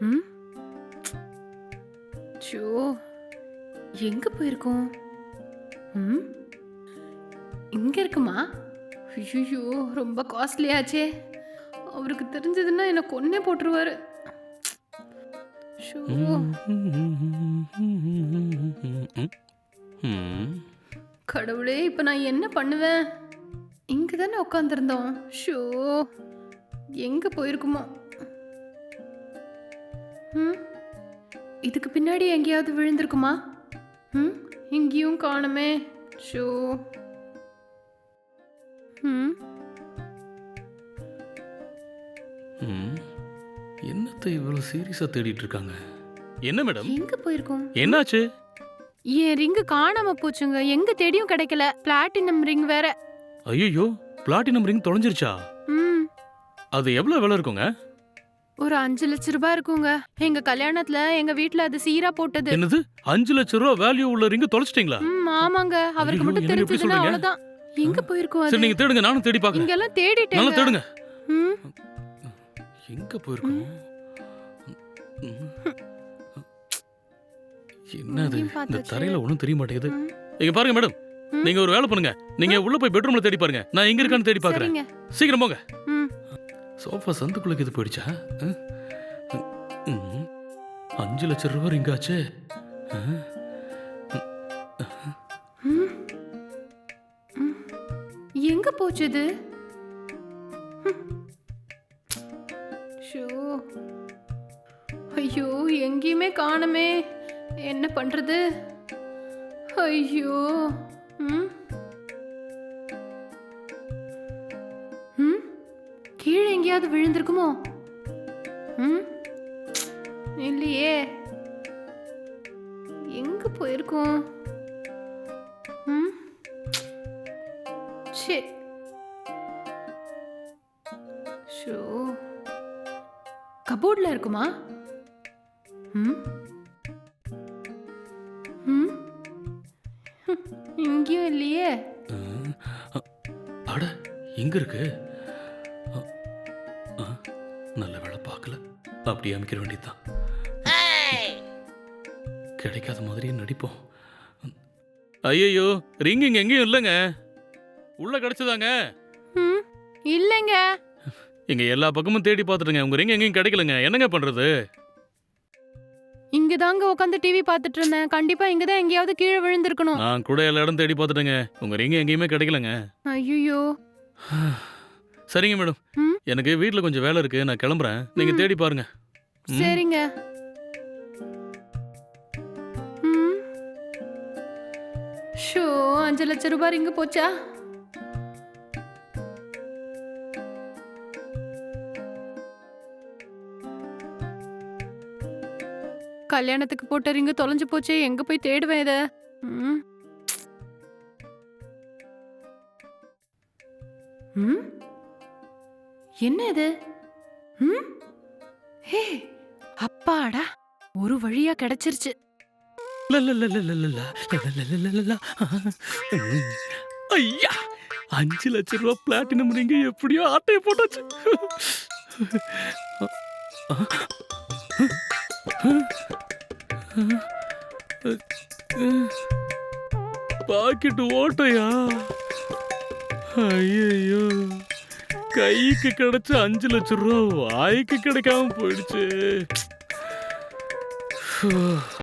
ம்? ஷோ எங்க போயிருக்கோம்? ம்? இங்க இருக்குமா? ஐயோ ரொம்ப காஸ்ட்லியாச்சே அவருக்கு தெரிஞ்சதுன்னா என்னை கொன்னே போட்டுருவாரு. ஷோ கடவுளே இப்போ நான் என்ன பண்ணுவேன்? இங்கே தானே உட்காந்துருந்தோம் ஷோ எங்கே போயிருக்குமோ? ம்? இதுக்கு பின்னாடி எங்கேயாவது விழுந்திருக்குமா? ம்? இங்கேயும் காணுமே. ஷோ. ம்? ம். என்னத்தை இவ்வளவு சீரியஸா தேடிட்டு இருக்காங்க என்ன மேடம்? எங்கே போயிருக்கோம்? என்னாச்சு? என் ரிங்கு காணாம போச்சுங்க. எங்க தேடியும் கிடைக்கல. பிளாட்டினம் ரிங் வேற. ஐயோ பிளாட்டினம் ரிங் தொலைஞ்சிருச்சா? ம். அது எவ்வளவு விலை இருக்குங்க? ஒரு அஞ்சு லட்ச ரூபாய் இருக்குங்க. எங்க கல்யாணத்துல எங்க வீட்ல அது சீரா போட்டது. என்னது? அஞ்சு லட்சம் ரூபா வேல்யூ உள்ள ரிங் தொலைச்சிட்டீங்களா? ம் ஆமாங்க. அவருக்கு ஐயோ, மட்டும் என்னங்க இப்படி தெரிஞ்சதுன்னா சொல்றீங்க? அவ்வளவுதான். எங்க போயிருக்கோம் சரி அது? நீங்க தேடுங்க நானும் தேடி பாக்குறேன். இங்கெல்லாம் நல்லா தேடிட்டேங்க தேடுங்க. ம். எங்க போயிருக்கோம்? ம். என்னது? இங்கேயும் இந்த பார்த்தாச்சு. தரையில ஒண்ணும் தெரிய மாட்டேங்குது. ம். இங்க பாருங்க மேடம். ம். நீங்க ஒரு வேலை பண்ணுங்க. நீங்க உள்ள போய் பெட்ரூம்ல தேடி பாருங்க. நான் எங்க இருக்கான்னு தேடி பாக்குறேன். சரிங்க. சீக்கிரம் போங்க. ம். சோஃபா சந்துக்குள்ளே இது போயிடுச்சா? ம். அஞ்சு லட்சம் ரூபாய் ரிங்காச்சே. எங்க போச்சு இது? ஷோ. ஐயோ எங்கேயுமே காணுமே. என்ன பண்றது? ஐயோ. ம். எங்கேயாவது விழுந்திருக்குமோ? ம்? இல்லையே. எங்கே போயிருக்கோம்? ம்? சே ஷோ. கபோர்டில் இருக்குமா? ம்? ம்? இங்கேயும் இல்லையே? ம். எங்கே அட இருக்கு? நல்ல வேலை பார்க்கல. அப்படியே அமைக்கிற வேண்டியதுதான். கிடைக்காத மாதிரியே நடிப்போம். ஐயோ ரிங் இங்க எங்கேயும் இல்லைங்க. உள்ள கிடைச்சதாங்க. ம் இல்லைங்க. இங்க எல்லா பக்கமும் தேடி பார்த்துட்டுங்க. உங்க ரிங் எங்கேயும் கிடைக்கலங்க. என்னங்க பண்றது? இங்க தாங்க உட்காந்து டிவி பார்த்துட்டு இருந்தேன் கண்டிப்பா இங்க தான் எங்கேயாவது கீழே விழுந்திருக்கணும். நான் கூட எல்லா இடம் தேடி பார்த்துட்டேங்க. உங்க ரிங் எங்கேயுமே கிடைக்கலங்க. ஐயோ சரிங்க மேடம். ம். எனக்கு வீட்ல கொஞ்சம் வேலை இருக்கு. நான் கிளம்புறேன். நீங்க ம். தேடி பாருங்க. ம். சரிங்க. ம். ஷோ அஞ்சு லட்சம் ரூபாய் இங்க போச்சா? கல்யாணத்துக்கு போட்ட ரிங்கு தொலைஞ்சு போச்சே. எங்க போய் தேடுவேன் இத? ம். ம்? என்ன இது ம் ஹே அப்பாடா ஒரு வழியா கிடைச்சிருச்சு ஐயா அஞ்சு லட்ச ரூபா பிளாட்டினம் ரிங்க எப்படியோ ஆட்டையை போட்டாச்சு பாக்கெட்டு ஓட்டையா ஐயோ கைக்கு கிடைச்ச அஞ்சு லட்சம் ரூபா வாய்க்கு கிடைக்காம போயிடுச்சு.